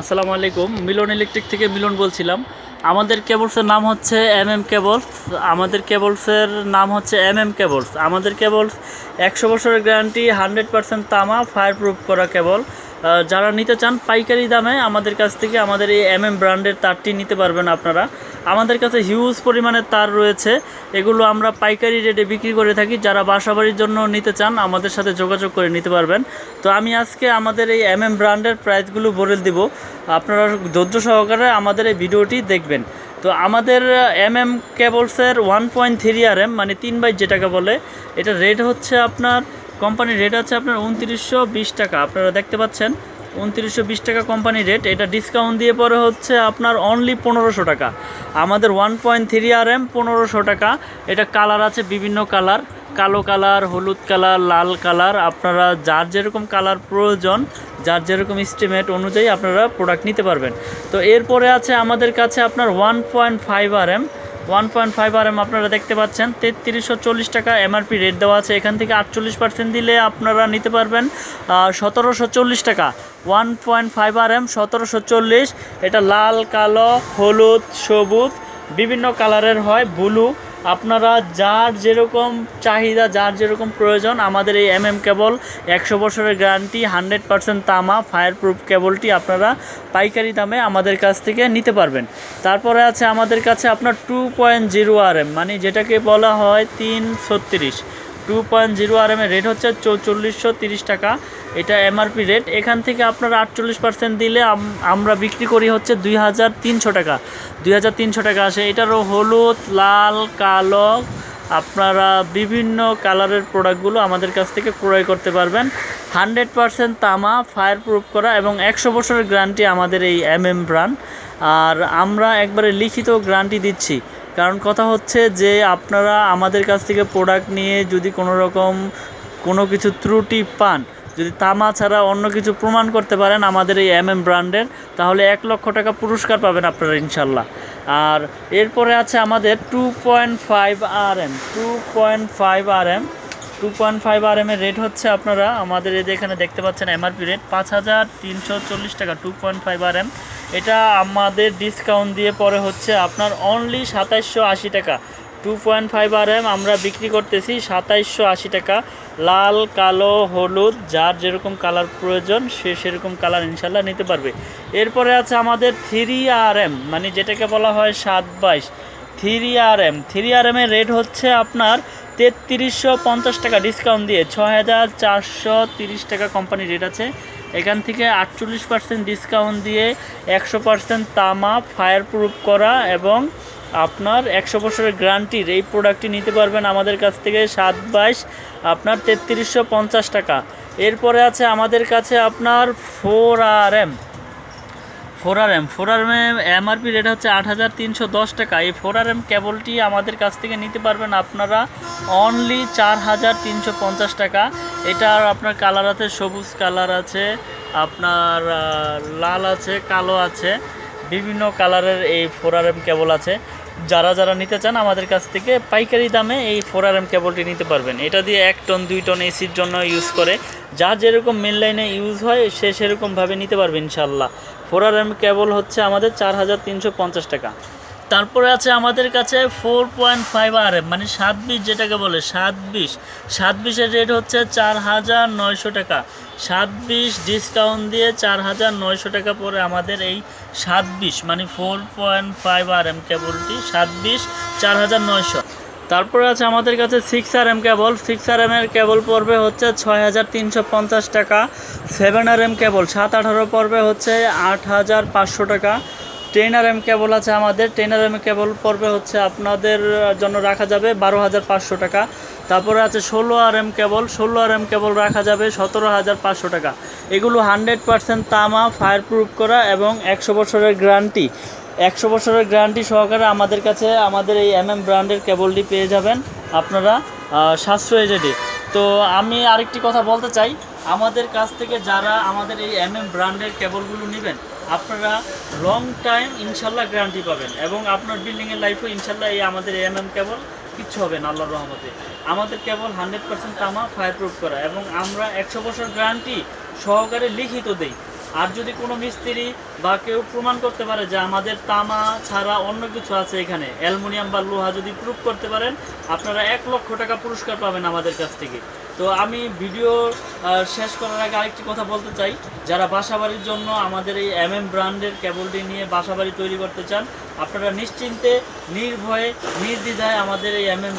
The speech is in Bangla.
আসসালামু আলাইকুম। মিলন ইলেকট্রিক থেকে মিলন বলছিলাম। আমাদের কেবলসের নাম হচ্ছে এম এম কেবলস। আমাদের কেবলসের নাম হচ্ছে এম এম কেবলস। আমাদের কেবলস একশো বছরের গ্যারান্টি, হান্ড্রেড পারসেন্ট তামা ফায়ার প্রুফ করা কেবল। যারা নিতে চান পাইকারি দামে আমাদের কাছ থেকে আমাদের এই এম এম ব্র্যান্ডের তারটি নিতে পারবেন আপনারা। আমাদের কাছে হিউজ পরিমাণের তার রয়েছে। এগুলো আমরা পাইকারি রেটে বিক্রি করে থাকি। যারা বাসাবাড়ির জন্য নিতে চান, আমাদের সাথে যোগাযোগ করে নিতে পারবেন। তো আমি আজকে আমাদের এই এম এম ব্র্যান্ডের প্রাইসগুলো বলে দিব। আপনারা ধৈর্য সহকারে আমাদের এই ভিডিওটি দেখবেন। তো আমাদের M M কেবলসের one point three R M মানে তিন বাই যেটাকে বলে, এটা রেট হচ্ছে আপনার কোম্পানির রেট আছে আপনার উনত্রিশশো বিশ টাকা। আপনারা দেখতে পাচ্ছেন। উনত্রিশশো বিশ টাকা কোম্পানি রেট এটা ডিসকাউন্ট দিয়ে পরে হচ্ছে আপনার অনলি পনেরোশো টাকা। আমাদের one point three R M পনেরোশো টাকা। এটা কালার আছে, বিভিন্ন কালার কালো কালার হলুদ কালার লাল কালার আপনারা যার যেরকম কালার প্রয়োজন, যার যেরকম এস্টিমেট অনুযায়ী আপনারা প্রোডাক্ট নিতে পারবেন। তো এরপরে আছে আমাদের কাছে আপনার one point five R M one point five R M আপনারা দেখতে পাচ্ছেন। তেত্রিশশো চল্লিশ টাকা এমআরপি রেট দেওয়া আছে। এখান থেকে আটচল্লিশ পার্সেন্ট দিলে আপনারা নিতে পারবেন সতেরোশো চল্লিশ টাকা। One point five R M সতেরোশো চল্লিশ। এটা লাল, কালো, হলুদ, সবুজ। বিভিন্ন কালারের হয় ব্লু আপনারা যার যেরকম চাহিদা, যার যেরকম প্রয়োজন, আমাদের এই এম এম কেবল একশো বছরের গ্যারান্টি হান্ড্রেড পারসেন্ট তামা ফায়ার প্রুফ কেবলটি আপনারা পাইকারি দামে আমাদের কাছ থেকে নিতে পারবেন। তারপরে আছে আমাদের কাছে আপনার two point zero R M মানে যেটাকে বলা হয় তিন ছত্রিশ। টু পয়েন্ট জিরো আর এমের রেট হচ্ছে চৌচল্লিশশো তিরিশ টাকা। এটা এমআরপি রেট এখান থেকে আপনারা আটচল্লিশ পার্সেন্ট দিলে আমরা বিক্রি করি হচ্ছে দুই হাজার তিনশো টাকা। দুই হাজার তিনশো টাকা আসে। এটারও হলুদ, লাল, কালো আপনারা বিভিন্ন কালারের প্রোডাক্টগুলো আমাদের কাছ থেকে ক্রয় করতে পারবেন। হান্ড্রেড পার্সেন্ট তামা ফায়ার প্রুফ করা এবং একশো বছরের গ্যারান্টি আমাদের এই এম এম ব্র্যান্ড আর আমরা একবারে লিখিত গ্যারান্টি দিচ্ছি। কারণ কথা হচ্ছে যে আপনারা আমাদের কাছ থেকে প্রোডাক্ট নিয়ে যদি কোনো রকম কোনো কিছু ত্রুটি পান, যদি তামা ছাড়া অন্য কিছু প্রমাণ করতে পারেন আমাদের এই এম এম ব্র্যান্ডের তাহলে এক লক্ষ টাকা পুরস্কার পাবেন আপনারা ইনশাল্লাহ। আর এরপরে আছে আমাদের two point five R M two point five R M two point five R এমের rate হচ্ছে আপনারা আমাদের এখানে দেখতে পাচ্ছেন এমআরপি রেট পাঁচ হাজার তিনশো চল্লিশ টাকা two point five R M এটা আমাদের ডিসকাউন্ট দিয়ে পরে হচ্ছে আপনার অনলি সাতাইশশো আশি টাকা। Two point five R M আমরা বিক্রি করতেছি সাতাইশশো আশি টাকা। লাল, কালো, হলুদ, যার যেরকম কালার প্রয়োজন, সে সেরকম কালার ইনশাল্লাহ নিতে পারবে। এরপরে আছে আমাদের থ্রি আর এম মানে যেটাকে বলা হয় সাত বাইশ। Three R M three R এমের rate হচ্ছে আপনার তেত্রিশশো পঞ্চাশ টাকা ডিসকাউন্ট দিয়ে। ছ হাজার চারশো তিরিশ টাকা কোম্পানির রেট আছে। এখান থেকে আটচল্লিশ পার্সেন্ট ডিসকাউন্ট দিয়ে একশো পার্সেন্ট তামা ফায়ার প্রুফ করা এবং আপনার একশো বছরের গ্যারান্টির এই প্রোডাক্টটি নিতে পারবেন আমাদের কাছ থেকে সাত বাইশ, আপনার তেত্রিশশো পঞ্চাশ টাকা। এরপরে আছে আমাদের কাছে আপনার four R M. Four R M, four R M MRP rate হচ্ছে আট হাজার তিনশো দশ টাকা। এই ফোর আর এম কেবলটি আমাদের কাছ থেকে নিতে পারবেন আপনারা অনলি চার হাজার তিনশো পঞ্চাশ টাকা। এটার আপনার কালার আছে, সবুজ কালার আছে, আপনার লাল আছে, কালো আছে, বিভিন্ন কালারের এই ফোর আর এম কেবল আছে। যারা যারা নিতে চান আমাদের কাছ থেকে পাইকারি দামে এই ফোর আর এম কেবলটি নিতে পারবেন। এটা দিয়ে এক টন দুই টন এসির জন্য ইউজ করে। যা যেরকম মেন লাইনে ইউজ হয়, সে সেরকমভাবে নিতে পারবে ইনশাল্লাহ ফোর আর এম কেবল হচ্ছে আমাদের চার হাজার তিনশো পঞ্চাশ টাকা। তারপরে আছে আমাদের কাছে four point five R M মানে সাত বিশ যেটাকে বলে সাত বিশ সাত বিশের রেট হচ্ছে চার হাজার নয়শো টাকা। সাত বিশ ডিসকাউন্ট দিয়ে চার হাজার নয়শো টাকা পরে আমাদের এই সাত বিশ মানে four point five R M কেবলটি সাত বিশ চার হাজার নয়শো। তারপরে আছে আমাদের কাছে six R M cable six R M এর কেবল পড়বে হচ্ছে ছয় হাজার তিনশো পঞ্চাশ টাকা। সেভেন আর এম কেবল সাত আঠারো পড়বে হচ্ছে আট হাজার পাঁচশো টাকা। টেন আর এম কেবল আছে আমাদের। টেন আর এম কেবল পড়বে হচ্ছে আপনাদের জন্য রাখা যাবে বারো হাজার পাঁচশো টাকা। তারপরে আছে ষোলো আর এম কেবল ষোলো আর এম কেবল রাখা যাবে সতেরো হাজার পাঁচশো টাকা। এগুলো হান্ড্রেড পার্সেন্ট তামা ফায়ার প্রুফ করা এবং একশো বছরের গ্যারান্টি একশো বছরের গ্যারান্টি সহকারে আমাদের কাছে, আমাদের এই এম এম ব্র্যান্ডের কেবলটি পেয়ে যাবেন আপনারা সাশ্রয়ী রেটে। তো আমি আরেকটি কথা বলতে চাই। আমাদের কাছ থেকে যারা আমাদের এই এম এম ব্র্যান্ডের কেবলগুলো নেবেন আপনারা লং টাইম ইনশাল্লাহ গ্যারান্টি পাবেন এবং আপনার বিল্ডিংয়ের লাইফও ইনশাল্লাহ এই আমাদের এম এম কেবল কিচ্ছু হবে না, আল্লাহর রহমতে। আমাদের কেবল হান্ড্রেড পার্সেন্ট তামা ফায়ার প্রুফ করা এবং আমরা একশো বছর গ্যারান্টি সহকারে লিখিত দেই। আর যদি কোনো মিস্ত্রি বা কেউ প্রমাণ করতে পারে যে আমাদের তামা ছাড়া অন্য কিছু আছে এখানে, অ্যালুমিনিয়াম বা লোহা যদি প্রুভ করতে পারেন, আপনারা এক লক্ষ টাকা পুরস্কার পাবেন আমাদের কাছ থেকে। তো আমি ভিডিও শেষ করার আগে আরেকটি কথা বলতে চাই। যারা বাসাবাড়ির জন্য আমাদের এই এম এম ব্র্যান্ডের কেবলটি নিয়ে বাসাবাড়ি তৈরি করতে চান, আপনারা নিশ্চিন্তে, নির্ভয়ে, নির্দ্বিধায় আমাদের এই এম এম